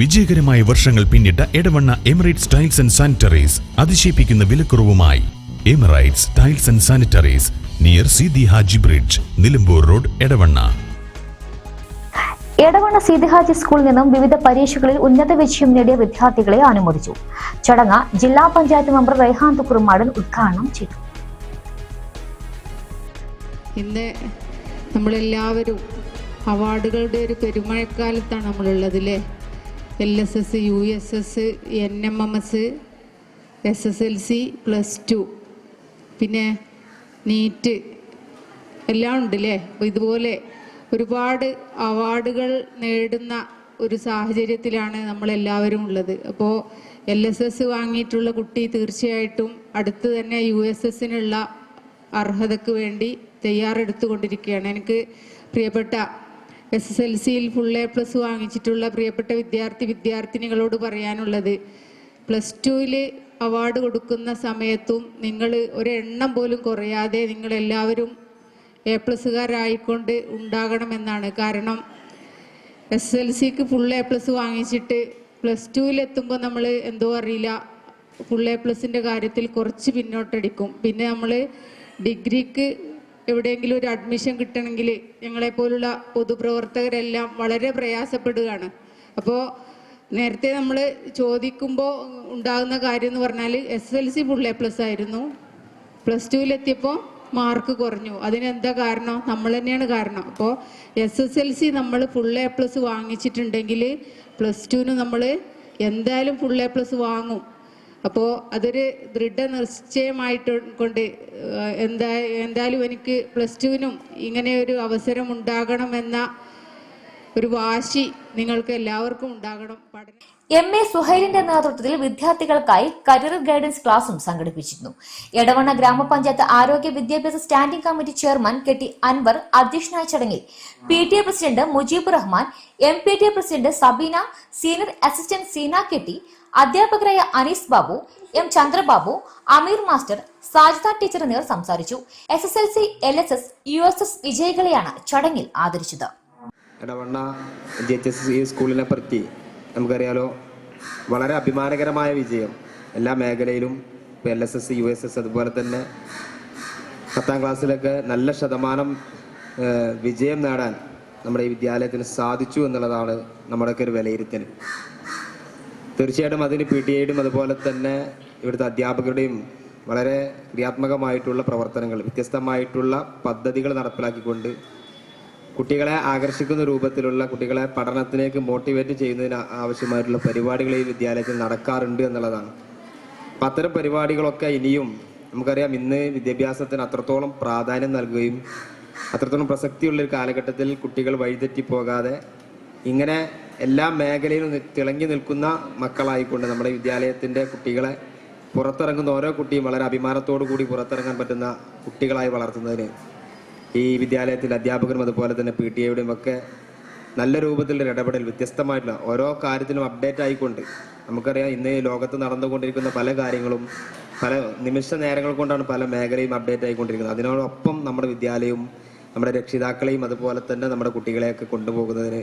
വിജയകരമായ വർഷങ്ങൾ പിന്നിട്ട Edavanna Emirates tiles and sanitaries അതിശയിപ്പിക്കുന്ന വിലക്കുറവുമായി. Emirates tiles and sanitaries near Sidi Haji bridge Nilambur road Edavanna. Edavanna Seethi Haji സ്കൂളിൽ നിന്നും വിവിധ പരീക്ഷകളിൽ ഉന്നത വിജയം നേടിയ വിദ്യാർത്ഥികളെ അനുമോദിച്ചു. ചടങ്ങ് ജില്ലാ പഞ്ചായത്ത് മെമ്പർ റെയ്ഹാൻ തുക്കുറുമാടൻ ഉദ്ഘാടനം ചെയ്തു. ഇന്ന് നമ്മളെല്ലാവരും അവാർഡുകളുടെ ഒരു പെരുമഴക്കാലത്താണ് നമ്മളുള്ളത് അല്ലേ L S S U S S N M M S S S L C plus two പിന്നെ നീറ്റ് എല്ലാം ഉണ്ട് അല്ലേ ഇതുപോലെ ഒരുപാട് അവാർഡുകൾ നേടുന്ന ഒരു സാഹചര്യത്തിലാണ് നമ്മളെല്ലാവരും ഉള്ളത്. അപ്പോൾ എൽ എസ് എസ് വാങ്ങിയിട്ടുള്ള കുട്ടി തീർച്ചയായിട്ടും അടുത്ത് തന്നെ യു എസ് എസിനുള്ള അർഹതയ്ക്ക് വേണ്ടി തയ്യാറെടുത്തുകൊണ്ടിരിക്കുകയാണ്. എനിക്ക് പ്രിയപ്പെട്ട എസ് എസ് എൽ സിയിൽ ഫുൾ എ പ്ലസ് വാങ്ങിച്ചിട്ടുള്ള പ്രിയപ്പെട്ട വിദ്യാർത്ഥി വിദ്യാർത്ഥിനികളോട് പറയാനുള്ളത്. പ്ലസ് ടുവിൽ അവാർഡ് കൊടുക്കുന്ന സമയത്തും നിങ്ങൾ ഒരെണ്ണം പോലും കുറയാതെ നിങ്ങളെല്ലാവരും എ പ്ലസ്സുകാരായിക്കൊണ്ട് ഉണ്ടാകണമെന്നാണ് കാരണം എസ് എൽ സിക്ക് ഫുൾ എ പ്ലസ് വാങ്ങിച്ചിട്ട് പ്ലസ് ടുവിലെത്തുമ്പോൾ നമ്മൾ എന്തോ അറിയില്ല. ഫുൾ എ പ്ലസിന്റെ കാര്യത്തിൽ കുറച്ച് പിന്നോട്ടടിക്കും. പിന്നെ നമ്മൾ ഡിഗ്രിക്ക് എവിടെയെങ്കിലും ഒരു അഡ്മിഷൻ കിട്ടണമെങ്കിൽ ഞങ്ങളെപ്പോലുള്ള പൊതുപ്രവർത്തകരെല്ലാം വളരെ പ്രയാസപ്പെടുകയാണ്. അപ്പോൾ നേരത്തെ നമ്മൾ ചോദിക്കുമ്പോൾ ഉണ്ടാകുന്ന കാര്യം എന്ന് പറഞ്ഞാൽ S L C full A plus ആയിരുന്നു. പ്ലസ് ടുവിലെത്തിയപ്പോൾ മാർക്ക് കുറഞ്ഞു. അതിനെന്താ കാരണം? നമ്മൾ തന്നെയാണ് കാരണം. അപ്പോൾ എസ് എസ് എൽ സി നമ്മൾ ഫുൾ എ പ്ലസ് വാങ്ങിച്ചിട്ടുണ്ടെങ്കിൽ പ്ലസ് ടുവിന് നമ്മൾ എന്തായാലും ഫുൾ എ പ്ലസ് വാങ്ങും. അപ്പോൾ അതൊരു ദൃഢ നിശ്ചയമായിട്ട് കൊണ്ട് എന്താ എന്തായാലും എനിക്ക് പ്ലസ് ടുവിനും ഇങ്ങനെ ഒരു അവസരം ഉണ്ടാകണമെന്ന ഒരു വാശി നിങ്ങൾക്ക് എല്ലാവർക്കും ഉണ്ടാകണം. പഠനം എം എ സുഹൈലിന്റെ നേതൃത്വത്തിൽ വിദ്യാർത്ഥികൾക്കായി കരിയർ ഗൈഡൻസ് ക്ലാസും സംഘടിപ്പിച്ചിരുന്നു. എടവണ്ണ ഗ്രാമപഞ്ചായത്ത് ആരോഗ്യ വിദ്യാഭ്യാസ standing committee chairman K T Anwar അധ്യക്ഷനായ ചടങ്ങിൽ P T A president Mujeeb Rahman M P T A president Sabeena senior assistant Seena കെട്ടി അധ്യാപകരായ Anees Babu M Chandrababu Ameer master Sajida teacher എന്നിവർ സംസാരിച്ചു. S S L C L S S U S S വിജയികളെയാണ് ചടങ്ങിൽ ആദരിച്ചത്. സ്കൂളിനെ പ്രതി നമുക്കറിയാലോ വളരെ അഭിമാനകരമായ വിജയം. എല്ലാ മേഖലയിലും ഇപ്പോൾ L S S U S S അതുപോലെ തന്നെ പത്താം ക്ലാസ്സിലൊക്കെ നല്ല ശതമാനം വിജയം നേടാൻ നമ്മുടെ ഈ വിദ്യാലയത്തിന് സാധിച്ചു എന്നുള്ളതാണ് നമ്മുടെയൊക്കെ ഒരു വിലയിരുത്തൽ. തീർച്ചയായിട്ടും അതിന് പി ടി ഐയുടെയും അതുപോലെ തന്നെ ഇവിടുത്തെ അധ്യാപകരുടെയും വളരെ ക്രിയാത്മകമായിട്ടുള്ള പ്രവർത്തനങ്ങൾ വ്യത്യസ്തമായിട്ടുള്ള പദ്ധതികൾ നടപ്പിലാക്കിക്കൊണ്ട് കുട്ടികളെ ആകർഷിക്കുന്ന രൂപത്തിലുള്ള കുട്ടികളെ പഠനത്തിലേക്ക് മോട്ടിവേറ്റ് ചെയ്യുന്നതിന് ആവശ്യമായിട്ടുള്ള പരിപാടികൾ ഈ വിദ്യാലയത്തിൽ നടക്കാറുണ്ട് എന്നുള്ളതാണ്. അപ്പം അത്തരം പരിപാടികളൊക്കെ ഇനിയും നമുക്കറിയാം ഇന്ന് വിദ്യാഭ്യാസത്തിന് അത്രത്തോളം പ്രാധാന്യം നൽകുകയും അത്രത്തോളം പ്രസക്തിയുള്ള ഒരു കാലഘട്ടത്തിൽ കുട്ടികൾ വഴിതെറ്റി പോകാതെ ഇങ്ങനെ എല്ലാ മേഖലയിലും തിളങ്ങി നിൽക്കുന്ന മക്കളായിക്കൊണ്ട് നമ്മുടെ വിദ്യാലയത്തിന്റെ കുട്ടികളെ പുറത്തിറങ്ങുന്ന ഓരോ കുട്ടിയും വളരെ അഭിമാനത്തോടു കൂടി പുറത്തിറങ്ങാൻ പറ്റുന്ന കുട്ടികളായി വളർത്തുന്നതിന് ഈ വിദ്യാലയത്തിൽ അധ്യാപകരും അതുപോലെ തന്നെ പി ടി എയുടെയും ഒക്കെ നല്ല രൂപത്തിലുള്ള ഇടപെടൽ വ്യത്യസ്തമായിട്ടുള്ള ഓരോ കാര്യത്തിലും അപ്ഡേറ്റ് ആയിക്കൊണ്ട് നമുക്കറിയാം ഇന്ന് ലോകത്ത് നടന്നുകൊണ്ടിരിക്കുന്ന പല കാര്യങ്ങളും പല നിമിഷ നേരങ്ങൾ കൊണ്ടാണ് പല മേഖലയും അപ്ഡേറ്റ് ആയിക്കൊണ്ടിരിക്കുന്നത്. അതിനോടൊപ്പം നമ്മുടെ വിദ്യാലയവും നമ്മുടെ രക്ഷിതാക്കളെയും അതുപോലെ തന്നെ നമ്മുടെ കുട്ടികളെയൊക്കെ കൊണ്ടുപോകുന്നതിന്